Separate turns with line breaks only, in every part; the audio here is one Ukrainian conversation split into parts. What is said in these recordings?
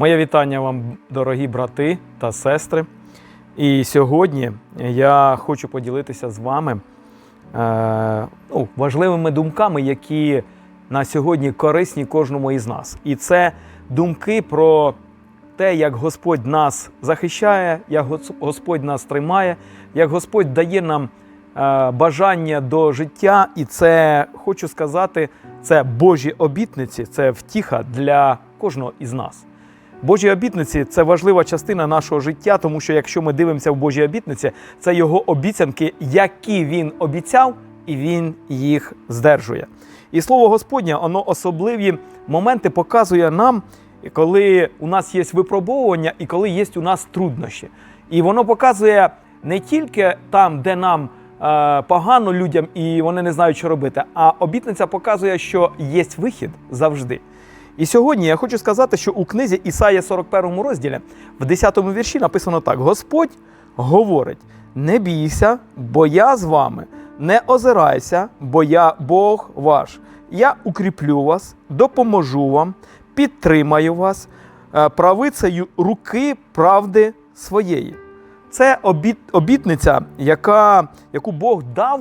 Моє вітання вам, дорогі брати та сестри. І сьогодні я хочу поділитися з вами е, ну, важливими думками, які на сьогодні корисні кожному із нас. І це думки про те, як Господь нас захищає, як Господь нас тримає, як Господь дає нам е, бажання до життя. І це хочу сказати, це Божі обітниці, це втіха для кожного із нас. Божі обітниці це важлива частина нашого життя, тому що якщо ми дивимося в Божі обітниці, це його обіцянки, які він обіцяв, і він їх здержує. І слово Господнє, воно особливі моменти показує нам, коли у нас є випробовування і коли є у нас труднощі. І воно показує не тільки там, де нам е, погано людям і вони не знають, що робити, а обітниця показує, що є вихід завжди. І сьогодні я хочу сказати, що у книзі Ісая 41 розділі, в 10 вірші написано так: Господь говорить: не бійся, бо я з вами, не озирайся, бо я Бог ваш. Я укріплю вас, допоможу вам, підтримаю вас е, правицею руки правди своєї. Це обіт, обітниця, яка, яку Бог дав.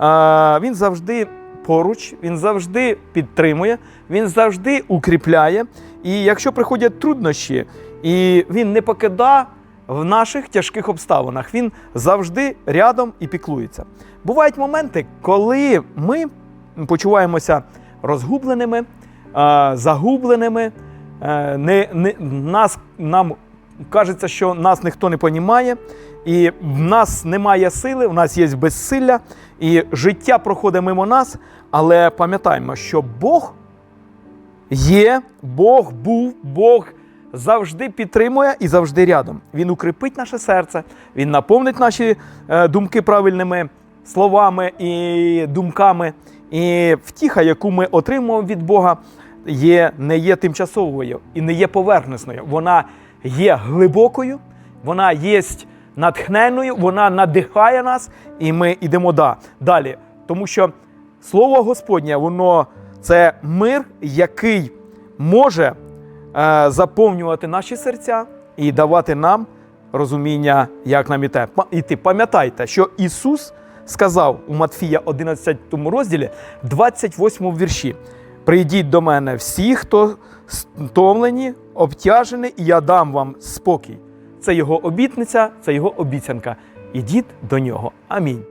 Е, Він завжди поруч, він завжди підтримує, він завжди укріпляє. І якщо приходять труднощі, і він не покида в наших тяжких обставинах, він завжди рядом і піклується. Бувають моменти, коли ми почуваємося розгубленими, загубленими, е, не, не, нас, нам кажеться, що нас ніхто не понімає, і в нас немає сили, у нас є безсилля, і життя проходить мимо нас. Але пам'ятаємо, що Бог є, Бог був, Бог завжди підтримує і завжди рядом. Він укріпить наше серце, він наповнить наші е, думки правильними словами і думками. І втіха, яку ми отримуємо від Бога, є, не є тимчасовою і не є поверхнесною. Вона є глибокою, вона є натхненною, вона надихає нас, і ми йдемо далі. Тому що Слово Господнє, воно це мир, який може е, заповнювати наші серця і давати нам розуміння, як нам іти. Па- іти. Пам'ятайте, що Ісус сказав у Матфія 11 розділі, 28 вірші: Прийдіть до мене всі, хто стомлені, обтяжені, і я дам вам спокій. Це його обітниця, це його обіцянка. Ідіть до нього. Амінь.